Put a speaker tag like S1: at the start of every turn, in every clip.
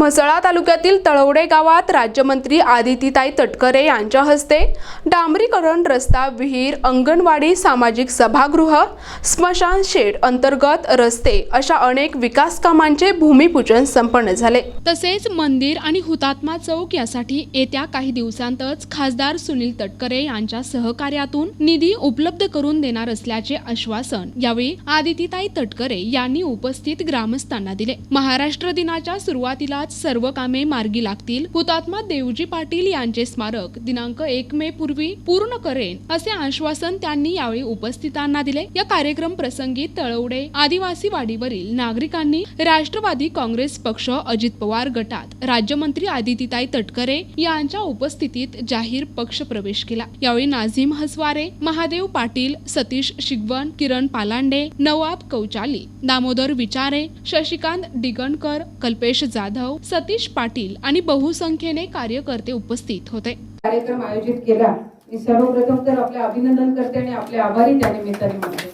S1: म्हसळा तालुक्यातील तळवडे गावात राज्यमंत्री आदितीताई तटकरे यांच्या हस्ते डांबरीकरण रस्ता विहीर अंगणवाडी सामाजिक सभागृह स्मशान शेड अंतर्गत रस्ते अशा अनेक विकास कामांचे भूमिपूजन संपन्न झाले. तसेच मंदिर आणि हुतात्मा चौक यासाठी येत्या काही दिवसांतच खासदार सुनील तटकरे यांच्या सहकार्यातून निधी उपलब्ध करून देणार असल्याचे आश्वासन यावेळी आदितीताई तटकरे यांनी उपस्थित ग्रामस्थांना दिले. महाराष्ट्र दिनाच्या सुरुवातीला सुरुवातीलाच सर्व कामे मार्गी लागतील. हुतात्मा देवजी पाटील यांचे स्मारक दिनांक एक मे पूर्वी पूर्ण करेन असे आश्वासन त्यांनी यावेळी उपस्थितांना दिले. या कार्यक्रम प्रसंगी तळवडे आदिवासी वाडीवरील नागरिकांनी राष्ट्रवादी काँग्रेस पक्ष अजित पवार गटात राज्यमंत्री आदितीताई तटकरे यांच्या उपस्थितीत जाहीर पक्ष प्रवेश केला. यावेळी नाझीम हसवारे महादेव पाटील सतीश शिगवण किरण पालांडे नवाब कौचाली दामोदर विचारे शशिकांत डिगणकर कल्पेश जाधव सतीश पाटील आणि बहुसंख्येने कार्यकर्ते उपस्थित होते.
S2: कार्यक्रम आयोजित केला. मी सर्वप्रथम तर आपले अभिनंदन करते आणि आपले आभारी त्या निमित्ताने मानते.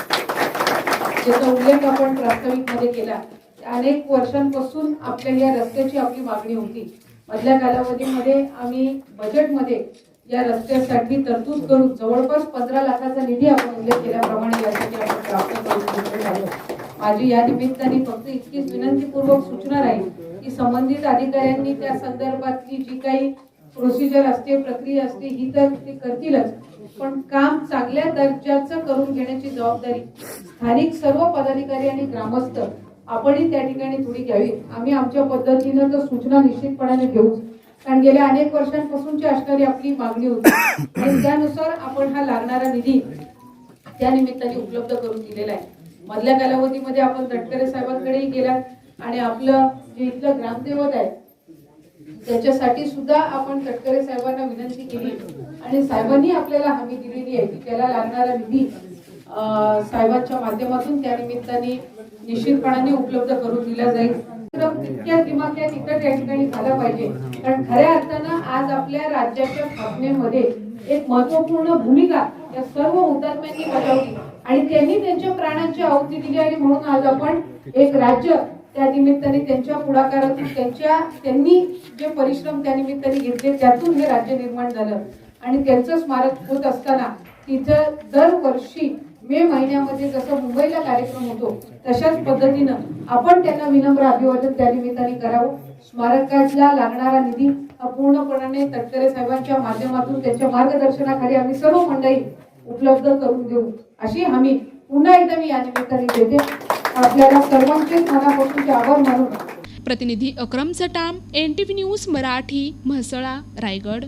S2: ज्याचा उल्लेख आपण प्रास्ताविकमध्ये केला अनेक वर्षांपासून आपल्या या रस्त्याची आपली मागणी होती. मधल्या कालावधीमध्ये आम्ही बजेटमध्ये या रस्त्यासाठी तरतूद करून जवळपास पंधरा लाखाचा निधी आपण उल्लेख केल्याप्रमाणे यासाठी आपण प्राप्त करून माझी या निमित्ताने फक्त इतकीच विनंतीपूर्वक सूचना राहील की संबंधित अधिकाऱ्यांनी त्या संदर्भातली जी काही प्रोसिजर असते प्रक्रिया असते ही तर ते करतीलच. पण काम चांगल्या दर्जाचं करून घेण्याची जबाबदारी स्थानिक सर्व पदाधिकारी आणि ग्रामस्थ आपणही त्या ठिकाणी थोडी घ्यावी. आम्ही आमच्या पद्धतीनं तर सूचना निश्चितपणाने घेऊ. कारण गेल्या अनेक वर्षांपासूनची असणारी आपली मागणी होती. आणि त्यानुसार आपण हा लागणारा निधी त्या निमित्ताने उपलब्ध करून दिलेला आहे. मधल्या कालावधीमध्ये आपण तटकरे साहेबांकडेही गेलात. आणि आपलं जे इथलं ग्रामदैवत आहे त्याच्यासाठी सुद्धा आपण तटकरे साहेबांना विनंती केली. आणि साहेबांनी आपल्याला हमी दिलेली आहे. की त्याला लागणारा निधी साहेबांच्या माध्यमातून त्या निमित्ताने निश्चितपणाने उपलब्ध करून दिला जाईल. तर तितक्या दिमाख्या निकट या ठिकाणी झाला पाहिजे. कारण खऱ्या अर्थानं आज आपल्या राज्याच्या स्थापनेमध्ये एक महत्त्वपूर्ण भूमिका या सर्व हुतात्म्यांनी बजावली. आणि त्यांनी त्यांच्या प्राणांची आहुती दिली आणि म्हणून आज आपण एक राज्य त्या निमित्ताने त्यांच्या पुढाकारातून त्यांच्या त्यांनी जे परिश्रम त्या निमित्ताने घेतले त्यातून हे राज्य निर्माण झालं. आणि त्यांचं स्मारक होत असताना तिथं दरवर्षी मे महिन्यामध्ये जसं मुंबईला कार्यक्रम होतो तशाच पद्धतीनं आपण त्यांना विनम्र अभिवादन त्या निमित्ताने करावं. स्मारकाला लागणारा निधी हा पूर्णपणाने तटकरे साहेबांच्या माध्यमातून त्यांच्या मार्गदर्शनाखाली आम्ही सर्व मंडळी उपलब्ध करून देऊ अशी हमी पुन्हा एकदा मी या निमित्ताने देते. आपल्याला सर्वांचेच मनापासूनचे आभार मानून.
S1: प्रतिनिधी Akram Satam N T V news Marathi Mhasla Raigad.